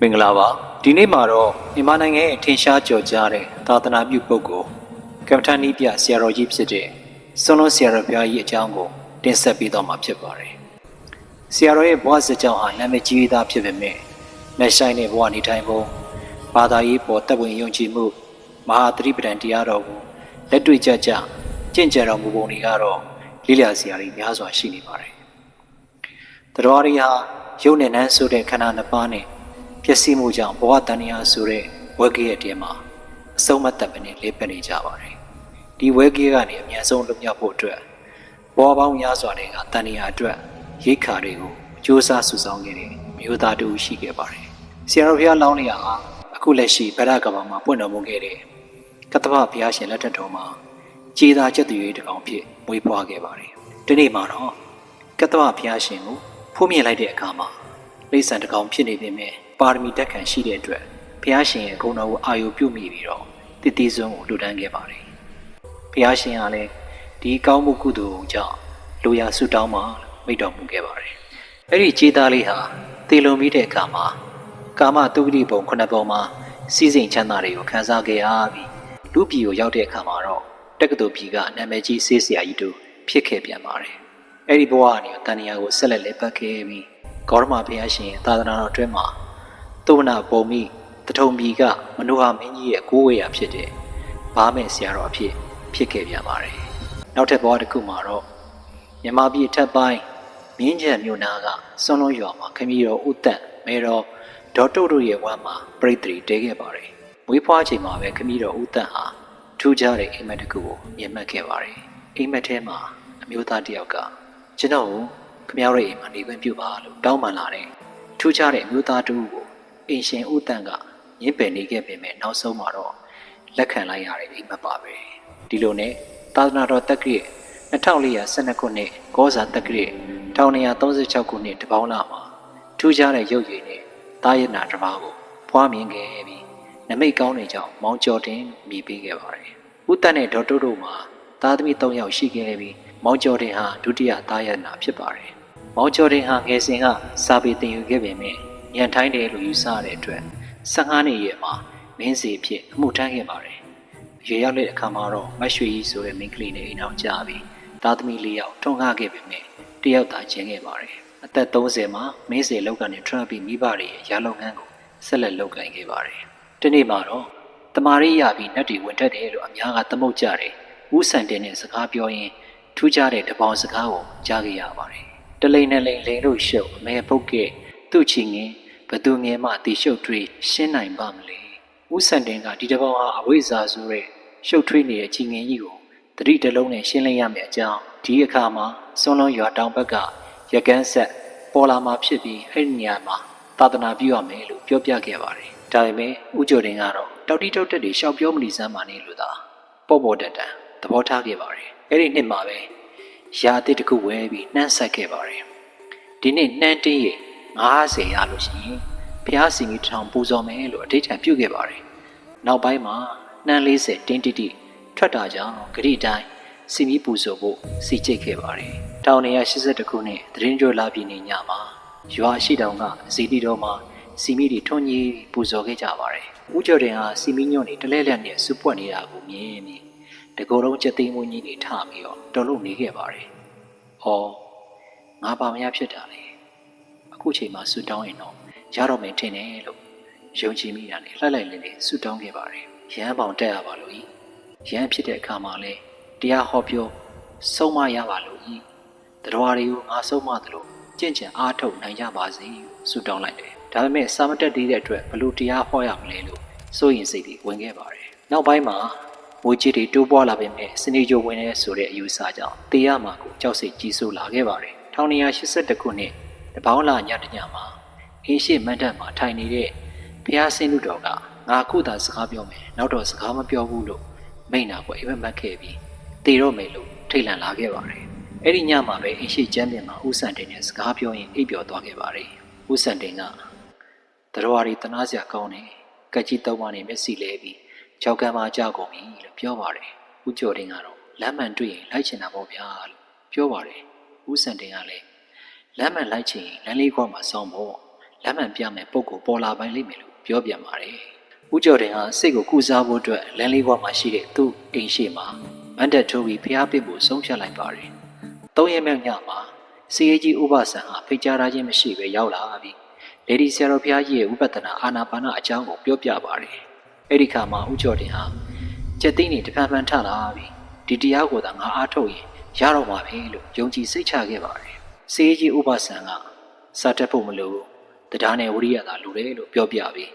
မင်္ဂလာပါဒီနေ့မှာတော့မြန်မာနိုင်ငံရဲ့ထင်ရှားကျော်ကြားတဲ့သာသနာပြုပုဂ္ဂိုလ်ကမ္ဘာနီးပြဆရာတော်ကြီးဖြစ်တဲ့ဆွန်လွန်ဆရာတော်ဘုရားကြီးအကြောင်းကိုတင်ဆက်ပေးတော့မှာဖြစ်ပါတယ်ဆရာတော်ရဲ့ဘဝစကြောင်းဟာနာမည်ကြီးသားဖြစ်ပေမဲ့လက်ဆိုင်တဲ့ဘဝနေထိုင်ပုံဘာသာရေးပေါ်တပ်ဝင်ယုံကြည်မှုမဟာသတိပဋ္ဌာန်တရားတော်ကိုလက်တွေ့ကြကြကျင့်ကြံတော်မူပုံတွေကတော့လေးလျာဆရာကြီးများစွာရှိနေပါတယ်တတော်ရီဟာရုပ်နဲ့နန်းဆိုတဲ့ခန္ဓာနှစ်ပါးနဲ့ ပျက်စီးမှုကြောင့်ဘဝတဏှာဆိုတဲ့ဝက်ကြီးရဲ့တဲမှာအဆုံးမသက်ပဲနဲ့လေးပက်နေကြပါတယ်။ဒီဝက်ကြီးကနေအများဆုံးလွတ်မြောက်ဖို့အတွက်ဘဝပေါင်းများစွာတွေကတဏှာအတွက်ရိတ်ခါတွေကိုစူးစမ်းစုဆောင်ခဲ့တဲ့မျိုးသားတူရှိခဲ့ပါတယ်။ဆရာတော်ဘုရားလောင်းနေရဟာအခုလက်ရှိဗရဒကဘာမှာပွင့်တော်မူခဲ့တဲ့ကတ္တဗဘုရားရှင်လက်ထက်တော်မှာခြေသာချက်သွေးတစ်ကောင်ဖြစ်မွေးဖွားခဲ့ပါတယ်။ဒီနေ့မှာတော့ကတ္တဝဘုရားရှင်ကိုဖုံးမြင်လိုက်တဲ့အခါမှာလိမ့်ဆန်တစ်ကောင်ဖြစ်နေပေမဲ့ ပါရမီတက်ခံရှိတဲ့အတွက်ဘုရားရှင်ရဲ့ဂုဏ်တော်ကိုအာရုံပြုမိပြီးတော့တည်တည်စွန်းကိုလှူဒန်းခဲ့ပါတယ်။ဘုရားရှင်ကလည်းဒီကောင်းမှုကုသိုလ်ကြောင့်လူရဆုတောင်းမှမိတ်တော်မူခဲ့ပါတယ်။အဲ့ဒီခြေသားလေးဟာတည်လုံပြီးတဲ့အခါမှာကာမတုဂတိပုံခုနှစ်ပုံမှာစီစဉ်ချမ်းသာတွေကိုခံစားခဲ့ရပြီးလူပြည်ကိုရောက်တဲ့အခါမှာတော့တက္ကသိုလ်ပြည်ကနာမည်ကြီးဆေးဆရာကြီးတို့ဖြစ်ခဲ့ပြန်ပါတယ်။အဲ့ဒီဘဝကနေတန်တရားကိုဆက်လက်လက်ပတ်ခဲ့ပြီးဂေါရမဘုရားရှင်ရဲ့သာသနာတော်အတွင်းမှာ သုဝနာပုံမိတထုံပြည်ကမနုဟာမင်းကြီးရဲ့ကိုးဝေရာဖြစ်တဲ့ဘာမဲ့ဆရာတော်အဖြစ်ဖြစ်ခဲ့ပြန်ပါတယ်။နောက်ထပ်ဘဝတစ်ခုမှာတော့မြမပြည်ထက်ပိုင်းမင်းကျန်မြို့နာကစွန်လုံးရွာမှာခမီးတော်ဥတန့်မဲတော်ဒေါ်တုတ်တို့ရဲ့ဝမ်းမှာပြိတ္တိတဲခဲ့ပါတယ်။မွေးဖွားချိန်မှာပဲခမီးတော်ဥတန့်ဟာထူးခြားတဲ့အိမ်မက်တစ်ခုကိုမြင်မှတ်ခဲ့ပါတယ်။အိမ်မက်ထဲမှာအမျိုးသားတစ်ယောက်ကကျွန်တော်ကိုခမရရဲ့အိမ်မှာနေခွင့်ပြုပါလို့တောင်းပန်လာတဲ့ထူးခြားတဲ့အမျိုးသားတူကို အင်ရှင်ဦးတန့်ကညှင်းပယ်နေခဲ့ပေမဲ့နောက်ဆုံးမှာတော့လက်ခံလိုက်ရတဲ့အိမ်မက်ပါပဲဒီလိုနဲ့သာသနာတော်တက္ကရာ2412ခုနှစ်ဂောဇာတက္ကရာ1936ခုနှစ်တပေါင်းလာမှာထူးခြားတဲ့ရုပ်ရည်နဲ့တာယနာတစ်ပါးကိုဖွားမြင်ခဲ့ပြီးနမိတ်ကောင်းတဲ့ကြောင့်မောင်ကျော်တင်မြည်ပေးခဲ့ပါတယ်ဦးတန့်နဲ့ဒေါ်တုတ်တို့မှာသားသမီး3ယောက်ရှိခဲ့ပြီးမောင်ကျော်တင်ဟာဒုတိယသားရနာဖြစ်ပါတယ်။မောင်ကျော်တင်ဟာငယ်စဉ်ကစာပေသင်ယူခဲ့ပေမဲ့ ညံထိုင်းတယ်လို့ယူဆရတဲ့အတွက်15နှစ်ရဲ့မှာမင်းစီဖြစ်အမှုထမ်းခဲ့ပါတယ်။ရေရောက်တဲ့အခါမှာတော့မတ်ရွှေကြီးဆိုတဲ့မိန်းကလေးနဲ့အိမ်အောင်ကြပြီးသားသမီးလေးယောက်ထွန်းကားခဲ့ပေမဲ့တယောက်သာကျန်ခဲ့ပါတယ်။အသက်30မှာမင်းစီလောက်ကနေထွက်ပြီးမိဘတွေရဲ့ရာလုပ်ငန်းကိုဆက်လက်လုပ်ကိုင်ခဲ့ပါတယ်။ဒီနေ့မှာတော့တမာရီရပြီးနတ်တွေဝင်တတ်တယ်လို့အများကသမုတ်ကြတယ်။ဦးစံတင်နဲ့စကားပြောရင်းထူးခြားတဲ့တပေါင်းစကားကိုကြားခဲ့ရပါတယ်။တလိန်နဲ့လိန်လိန်လို့ရှုပ်အမဲပုတ်ကဲ့သူ့ချီငင် ဘသူငယ်မှတီရှုပ်ထွေးရှင်းနိုင်ပါမလဲ။ဦးစံတင်ကဒီတပေါင်းဟာအဝိဇ္ဇာဆိုတဲ့ရှုပ်ထွေးနေတဲ့ချီငင်ကြီးကိုတတိတလုံးနဲ့ရှင်းလင်းရမယ်အကြောင်းဒီအခါမှာစွန်လုံးရွာတောင်ဘက်ကရကန်းဆက်ပေါ်လာမှာဖြစ်ပြီးအဲ့ဒီနေရာမှာသာသနာပြုရမယ်လို့ပြောပြခဲ့ပါတယ်။ဒါပေမဲ့ဦးကျော်တင်ကတော့တောက်တီတောက်တက်တွေရှောက်ပြောမလီစမ်းပါနဲ့လို့သာပေါ့ပေါ့တန်တန်သဘောထားခဲ့ပါတယ်။အဲ့ဒီနှစ်မှာပဲရာအသစ်တစ်ခုဝဲပြီးနှမ်းဆက်ခဲ့ပါတယ်။ဒီနေ့နှမ်းတင်းရေ 90ရလို့ရှိရင်ဖျားစီမီထောင်ပူဇော်မယ်လို့အထိတ်ထန်ပြုခဲ့ပါတယ်။နောက်ပိုင်းမှာနှမ်း40တင်းတိတိထွက်တာကြောင့်ဂရိတိုင်းစီမီပူဇော်ဖို့စီကြိတ်ခဲ့ပါတယ်။1982ခုနှစ်သတင်းကြိုလာပြည်နေညမှာရွာရှိတောင်ကဇီတိတော်မှာစီမီတွေထွန်းကြီးပူဇော်ခဲ့ကြပါတယ်။ဦးကျော်တင်ဟာစီမီညွန့်နေတလဲလက်နဲ့စုပွက်နေတာကိုမြင်ပြီးတကောလုံးချက်သိမ်းမွကြီးတွေထပြီးတော့တော်လို့နေခဲ့ပါတယ်။ဟောငါပါမရဖြစ်တာလေ။ အခုချိန်မှာဆူတောင်းရင်တော့ရတော့မယ်ထင်တယ်လို့ယုံကြည်မိတာနဲ့လှိုက်လိုက်လေးလေးဆူတောင်းခဲ့ပါတယ်။ရဟန်းပေါင်တက်ရပါလို့ဤ။ရဟန်းဖြစ်တဲ့အခါမှာလဲတရားဟောပြောဆုံးမရပါလို့ဤ။တရားတွေကိုငါဆုံးမသလိုကြင့်ကြံအားထုတ်နိုင်ကြပါစေဆူတောင်းလိုက်တယ်။ဒါပေမဲ့စာမတက်သေးတဲ့အတွက်ဘလို့တရားဟောရမလဲလို့စိုးရင်စိတ်တွေဝင်ခဲ့ပါတယ်။နောက်ပိုင်းမှာငွေကြေးတွေတိုးပွားလာပေမဲ့စနေကြိုဝင်နေဆိုတဲ့အယူဆကြောင့်တေးရမှာကိုကြောက်စိတ်ကြီးစိုးလာခဲ့ပါတယ်။1982ခုနှစ် တပေါင်းလာညတညမှာအင်းရှိမန်တပ်မှာထိုင်နေတဲ့ဘုရားဆင်းလူတော်ကငါခုသာစကားပြောမယ်နောက်တော့စကားမပြောဘူးလို့မိန့်တာကိုအိမ်မက်မက်ခဲ့ပြီးတေတော့မယ်လို့ထိတ်လန့်လာခဲ့ပါတယ်။အဲ့ဒီညမှာပဲအင်းရှိကျမ်းပြင်မှာဦးစံတင်နဲ့စကားပြောရင်အိပ်ပျော်သွားခဲ့ပါတယ်။ဦးစံတင်ကတတော်ရီတနာစရာကောင်းတယ်။ကကြီးသုံးပါးနဲ့မျက်စိလဲပြီးကြောက်ကမ်းမှာကြောက်ကုန်ပြီလို့ပြောပါတယ်။ဦးကျော်တင်ကတော့လမ်းမှန်တွေ့ရင်လိုက်ချင်တာပေါ့ဗျာလို့ပြောပါတယ်။ဦးစံတင်ကလည်း လမ်းမှန်လိုက်ချင်ရင်လမ်းလေးခွမှာစောင်းဖို့လက်မှန်ပြမယ်ပုံကိုပေါ်လာပိုင်းလိမ့်မယ်လို့ပြောပြန်ပါတယ်။ဦးကျော်တင်ဟာစိတ်ကိုကုစားဖို့အတွက်လမ်းလေးဘွားမှာရှိတဲ့သူ့အိမ်ရှိမှာမန်တက်ထိုးပြီးဖျားပစ်ဖို့ဆုံးဖြတ်လိုက်ပါတယ်။သုံးရက်မြောက်ညမှာစီအေကြီးဥပဆန်ဟာဖိတ်ကြားထားခြင်းမရှိဘဲရောက်လာပြီးလေဒီဆရာတော်ဘုရားကြီးရဲ့ဥပဒနာအာနာပါနအကြောင်းကိုပြောပြပါတယ်။အဲ့ဒီခါမှာဦးကျော်တင်ဟာကျက်သိန်းနေတဖန်ဖန်ထလာပြီးဒီတရားကိုသာငါအားထုတ်ရင်ရတော့မှာပဲလို့ယုံကြည်စိတ်ချခဲ့ပါတယ်။ စီအေကြီးဥပဆန်ကစာတက်ဖို့မလိုဘူးတရားနဲ့ဝိရိယသာလိုတယ်လို့ပြောပြပြီး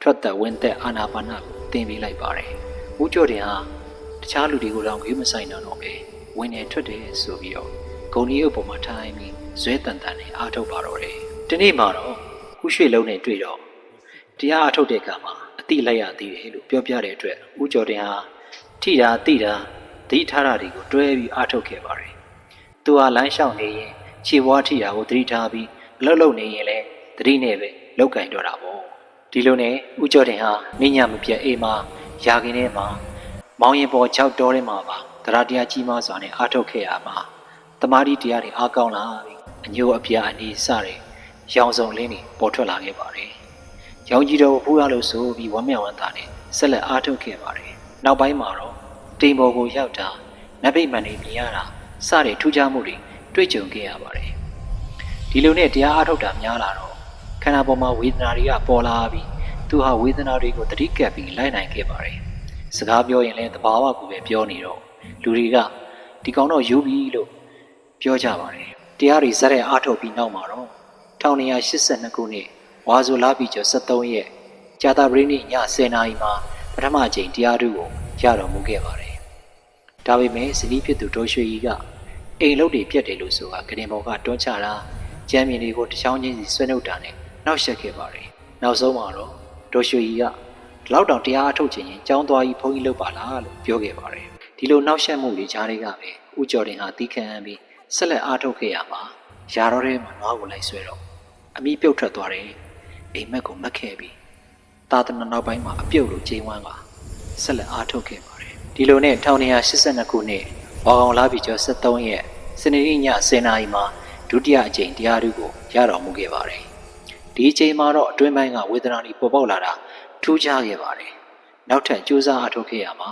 ထွက်သက်ဝင်းသက်အာနာပါနကိုသင်ပေးလိုက်ပါတယ်။ဦးကျော်တင်ဟာတခြားလူတွေကိုတော့ဂေးမဆိုင်တော့တော့ပဲဝင်နေထွက်တယ်ဆိုပြီးတော့ဂုံကြီးအုပ်ပေါ်မှာထိုင်ပြီးဇွဲတန်တန်နဲ့အားထုတ်ပါတော့တယ်။ဒီနေ့မှာတော့ဦးရွှေလုံးနဲ့တွေ့တော့တရားအားထုတ်တဲ့အခါမှာအတိလိုက်ရသေးတယ်လို့ပြောပြတဲ့အတွက်ဦးကျော်တင်ဟာထိတာတိတာသတိထားတာတွေကိုတွဲပြီးအားထုတ်ခဲ့ပါတယ်။သူဟာလမ်းလျှောက်နေရင် ခြေဘွားထိတာကိုသတိထားပြီးအလုပ်လုပ်နေရင်လည်းသတိနဲ့ပဲလောက်ကင်တော့တာပေါ့ဒီလိုနဲ့ဦးကျော်တင်ဟာနေညမပြတ်အေးမှာယာခင်းထဲမှာမောင်ရင်ပေါ်၆တောထဲမှာပါတရားတရားကြီးမားစွာနဲ့အားထုတ်ခဲ့ရမှာတမာတိတရားတွေအားကောင်းလာပြီးအညိုအပြာအနေစတဲ့ရောင်စုံလင်းတွေပေါ်ထွက်လာခဲ့ပါတယ်ရောင်ကြီးတော်ဖူးရလို့ဆိုပြီးဝမ်းမြောက်ဝမ်းသာနဲ့ဆက်လက်အားထုတ်ခဲ့ပါတယ်နောက်ပိုင်းမှာတော့တိမ်ပေါ်ကိုရောက်တာနတ်ဗိမာန်တွေမြင်ရတာစတဲ့ထူးခြားမှုတွေ တွေ့ကြုံခဲ့ရပါတယ်ဒီလိုနဲ့တရားအားထုတ်တာများလာတော့ခန္ဓာပေါ်မှာဝေဒနာတွေကပေါ်လာပြီးသူဟာဝေဒနာတွေကိုသတိကပ်ပြီးလိုက်နိုင်ခဲ့ပါတယ်။စကားပြောရင်လည်းတဘာဝကိုပဲပြောနေတော့လူတွေကဒီကောင်တော့ယူပြီလို့ပြောကြပါတယ်။တရားတွေဇက်တဲ့အားထုတ်ပြီးနောက်မှာတော့1982ခုနှစ်ဝါဇိုလာပြီကျော်73ရက်ကြာတာပရိနိည10နာရီမှာပထမအကြိမ်တရားထုကိုရတော်မူခဲ့ပါတယ်။ဒါပေမဲ့ဇနီးဖြစ်သူဒေါ်ရွှေကြီးက အိမ်လုတ်တွေပြတ်တယ်လို့ဆိုတာကရင်ဘော်ကတွန်းချတာကျမ်းမြင်တွေကိုတစ်ချောင်းချင်းစီဆွဲနှုတ်တာနဲ့နောက်ဆက်ခဲ့ပါတယ်။နောက်ဆုံးမှာတော့ဒေါ်ရွှေကြီးကဒီလောက်တောင်တရားအထုတ်ခြင်းရင်ကြောင်းသွားကြီးဘုန်းကြီးလုပ်ပါလားလို့ပြောခဲ့ပါတယ်။ဒီလိုနောက်ဆက်မှုတွေကြားတွေကပဲဦးကျော်တင်ဟာတီးခန့်ပြီးဆက်လက်အားထုတ်ခဲ့ရမှာယာတော်ထဲမှာနွားကိုလိုက်ဆွဲတော့အမိပြုတ်ထွက်သွားတယ်။အိမ်မက်ကိုမက်ခဲ့ပြီးသာသနာနောက်ပိုင်းမှာအပြုတ်လိုကျင်းဝမ်းကဆက်လက်အားထုတ်ခဲ့ပါတယ်။ဒီလိုနဲ့1982ခုနှစ် ဝါကောင်လာပြီကျော်73ရက်စနေနေ့ည10:00နာရီမှာဒုတိယအကြိမ်တရားဓုကိုရတော်မူခဲ့ပါတယ်။ဒီအချိန်မှာတော့အတွင်းပိုင်းကဝေဒနာတွေပေါ်ပေါက်လာတာထူးခြားခဲ့ပါတယ်။နောက်ထပ်ကြိုးစားအထောက်ခဲ့ရမှာ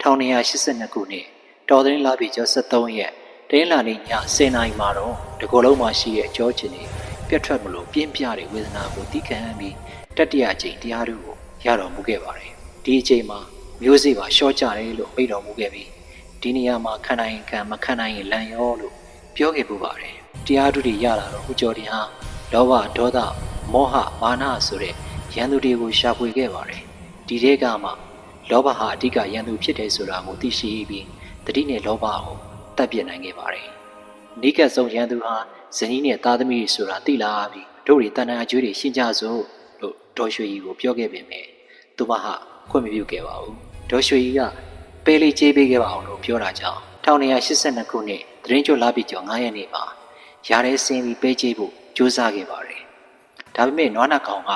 1982ခုနှစ်တော်သတင်းလာပြီကျော်73ရက်တင်းလာနေ့ည10:00နာရီမှာတော့ဒီကိုယ်လုံးမှာရှိတဲ့ကြောချင်တွေပြတ်ထွက်မလို့ပြင်းပြတဲ့ဝေဒနာကိုသိခံပြီးတတိယအကြိမ်တရားဓုကိုရတော်မူခဲ့ပါတယ်။ဒီအချိန်မှာမျိုးစေ့ပါရှော့ကြတယ်လို့မိတော်မူခဲ့ပြီး ဒီနေရာမှာခံနိုင်ခံမခံနိုင်ရင်လန်ရောလို့ပြောခဲ့ပူပါတယ်တရားဓုတွေရလာတော့ဦးကျော်တင်ဟာလောဘဒေါသမောဟမာနဆိုတဲ့ရန်သူတွေကိုရှာဖွေခဲ့ပါတယ်ဒီတဲကမှလောဘဟာအဓိကရန်သူဖြစ်တယ်ဆိုတာကိုသိရှိပြီးတတိနဲ့လောဘကိုတတ်ပြစ်နိုင်ခဲ့ပါတယ်နိကတ်ဆုံးရန်သူဟာဇနီးနဲ့သားသမီးတွေဆိုတာသိလာပြီးတို့တွေတဏှာအကျွေးတွေရှင်းကြစို့လို့ဒေါ်ရွှေကြီးကိုပြောခဲ့ပေမဲ့သူမဟာခွင့်မပြုခဲ့ပါဘူးဒေါ်ရွှေကြီးက ပေးလေးကျေးပေးခဲ့ပါအောင်လို့ပြောတာကြောင့်1982ခုနှစ်သတင်းကြိုလာပြီးကျော်9ရက်နေ့မှာရာထဲဆင်းပြီးပေးချေဖို့ကြိုးစားခဲ့ပါတယ်။ဒါပေမဲ့နွားနာကောင်က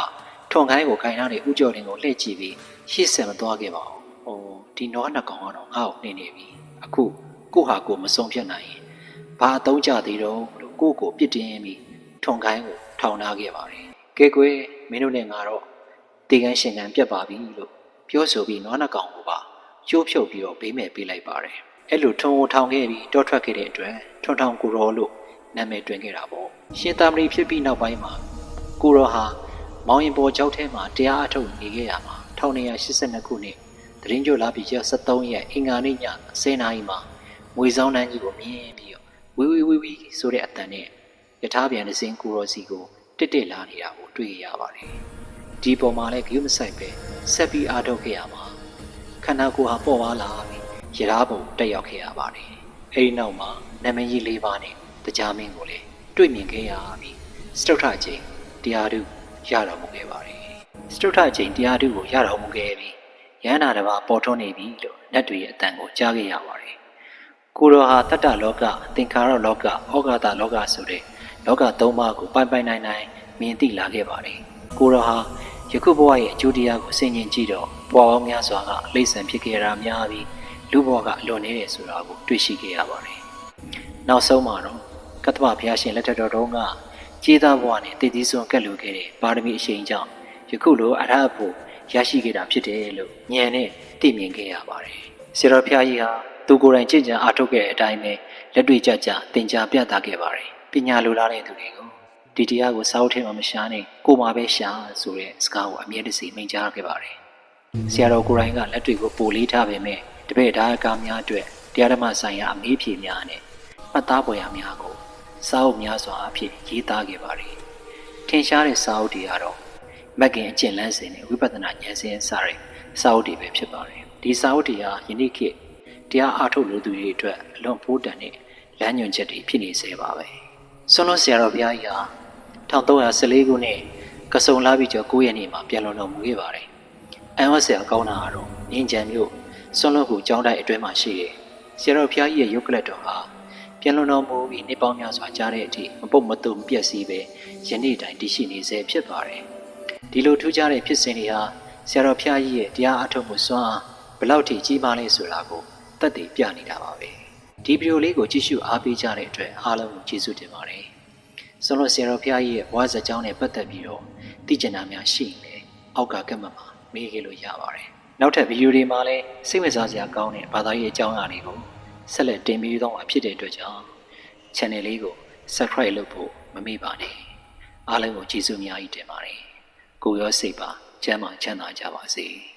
ထွန်ခိုင်းကိုခိုင်ထားတဲ့ဥကျော်လင်ကိုလှည့်ကြည့်ပြီးရှေ့ဆက်မသွားခဲ့ပါဘူး။ဟိုဒီနွားနာကောင်ကတော့ငါ့ကိုနှင်းနေပြီ။အခုကိုဟာကိုမဆုံးဖြတ်နိုင်ရင်ဘာအသုံးကြသေးတော့လို့ကိုကိုပြစ်တင်ပြီးထွန်ခိုင်းကိုထောင်ထားခဲ့ပါတယ်။ကဲကွယ်မင်းတို့နဲ့ငါတော့တေကန်းရှင်ကံပြတ်ပါပြီလို့ပြောဆိုပြီးနွားနာကောင်ကိုပါ ကျိုးဖြုတ်ပြီးတော့ဘေးမဲ့ပေးလိုက်ပါတယ်။အဲ့လိုထုံထောင်ခဲ့ပြီးတောထွက်ခဲ့တဲ့အတွက်ထွန်ထောင်ကိုရောလို့နာမည်တွင်ခဲ့တာပေါ့ရှင်သာမဏေဖြစ်ပြီးနောက်ပိုင်းမှာကိုရောဟာမောင်ရင်ပေါ်ကြောက်ထဲမှာတရားအထုတ်နေခဲ့ရမှာ1982ခုနှစ်တရင်ကျိုလာပြီးရက်73ရက်အင်္ဂါနေ့ည10:00နာရီမှာငွေဆောင်တန်းကြီးကိုမြင်ပြီးတော့ဝီဝီဝီဝီဆိုတဲ့အတန်နဲ့ယထာပြန်တဲ့စင်ကိုရောစီကိုတစ်တစ်လာနေတာကိုတွေ့ရပါတယ်ဒီပုံမှာလည်းဂယုမဆိုင်ပဲဆက်ပြီးအားထုတ်ခဲ့ရမှာ ခန္ဓာကိုယ်ဟာပေါ့ပါလာပြီးရထားပုံတက်ရောက်ခဲ့ရပါတယ်အဲဒီနောက်မှာနာမည်ကြီး၄ပါးနဲ့တရားမင်းကိုလည်းတွေ့မြင်ခဲ့ရပြီးစတုထချင်းတရားဓုရတော်မူခဲ့ပါတယ်စတုထချင်းတရားဓုကိုရတော်မူခဲ့ပြီးရဟန္တာတစ်ပါးပေါ်ထွန်းနေပြီလို့နတ်တွေရဲ့အတန်ကိုကြားခဲ့ရပါတယ်ကိုရောဟာတတ္တလောကသင်္ခါရလောကဩဃာတလောကဆိုတဲ့လောကသုံးပါးကိုပိုင်ပိုင်နိုင်နိုင်မြင်သိလာခဲ့ပါတယ်ကိုရောဟာယခုဘဝရဲ့အကျိုးတရားကိုဆင်ခြင်ကြည့်တော့ ဘဝပေါင်းများစွာကလိမ့်ဆန်ဖြစ်ခဲ့တာများပြီးလူဘဝကအလွန်နေတယ်ဆိုတာကိုတွေ့ရှိခဲ့ရပါတယ်နောက်ဆုံးမှာတော့ကတ္တမဘုရားရှင်လက်ထက်တော်တုန်းကကျေးသားဘဝနဲ့တည်တည်စွန်ကတ်လိုခဲ့တဲ့ပါရမီအရှိန်ကြောင့်ယခုလိုအရဟတ်ဖို့ရရှိခဲ့တာဖြစ်တယ်လို့ဉာဏ်နဲ့သိမြင်ခဲ့ရပါတယ်ဆရာတော်ဖျားကြီးဟာသူကိုယ်တိုင်ကြင်ကြံအားထုတ်ခဲ့တဲ့အတိုင်းပဲလက်တွေ့ကြကြသင်ကြားပြသခဲ့ပါတယ်ပညာလိုလားတဲ့သူတွေကိုဒီတရားကိုစာအုပ်ထဲမှာမရှာနဲ့ကိုယ်မှာပဲရှာဆိုတဲ့စကားကိုအမြဲတစေမိန့်ကြားခဲ့ပါတယ် ဆရာတော်ကိုယ်တိုင်ကလက်တွေကိုပိုလေးထားပေမဲ့တပည့်ဒါအကားများအတွက်တရားဓမ္မဆိုင်ရာအမေးဖြေများနဲ့မှတ်သားပွဲရာများကိုစာအုပ်များစွာအဖြစ်ရေးသားခဲ့ပါတယ်။ထင်ရှားတဲ့စာအုပ်တွေကတော့မက်ကင်အကျင့်လန်းစဉ်နဲ့ဝိပဿနာဉာဏ်စဉ်စတဲ့စာအုပ်တွေပဲဖြစ်ပါတယ်။ဒီစာအုပ်တွေဟာယနေ့ခေတ်တရားအားထုတ်လူသူတွေအတွက်အလွန်ဖိုးတန်တဲ့လမ်းညွှန်ချက်တွေဖြစ်နေစေပါပဲ။ဆွမ်းလွန်ဆရာတော်ဘုရားကြီးဟာ1314ခုနှစ်ကစုံလာပြီးကျော်9ရက်နေ့မှာပြန်လွန်တော်မူခဲ့ပါတယ်။ အန်ဝတ်ဆရာကောင်းတာကတော့ငင်းကြံမျိုးဆွမ်းလွတ်ကိုကျောင်းတိုက်အတွင်းမှာရှိတယ်။ဆရာတော်ဖျားကြီးရဲ့ရုပ်ကလတ်တော်ဟာပြန်လွန်တော်မူပြီးနှစ်ပေါင်းများစွာကြာတဲ့အထိမပုတ်မတုံမပြက်စီးပဲယနေ့တိုင်တည်ရှိနေစေဖြစ်ပါတယ်။ဒီလိုထူးခြားတဲ့ဖြစ်စဉ်တွေဟာဆရာတော်ဖျားကြီးရဲ့တရားအထုတ်မှုစွမ်းအားဘယ်လောက်ထိကြီးမားလဲဆိုတာကိုသက်သေပြနေတာပါပဲ။ဒီဗီဒီယိုလေးကိုကြည့်ရှုအားပေးကြတဲ့အတွက်အားလုံးကိုကျေးဇူးတင်ပါတယ်။ဆွန်လို့ဆရာတော်ဖျားကြီးရဲ့ဘဝဇာတ်ကြောင်းနဲ့ပတ်သက်ပြီးတော့သိကျင်တာများရှိရင်လည်းအောက်ကကတ်မှတ်မှာ မေးခဲ့လို့ရပါတယ်။နောက်ထပ်ဗီဒီယိုတွေမှာလည်းစိတ်ဝင်စားစရာကောင်းတဲ့ဘာသာရေးအကြောင်းအရာတွေကိုဆက်လက်တင်ပြသွားမှာဖြစ်တဲ့အတွက်ကြောင့် channel လေးကို subscribe လုပ်ဖို့မမေ့ပါနဲ့။အားလုံးကိုကျေးဇူးအများကြီးတင်ပါတယ်။ကိုယ်ရောစိတ်ပါကျမ်းမာချမ်းသာကြပါစေ။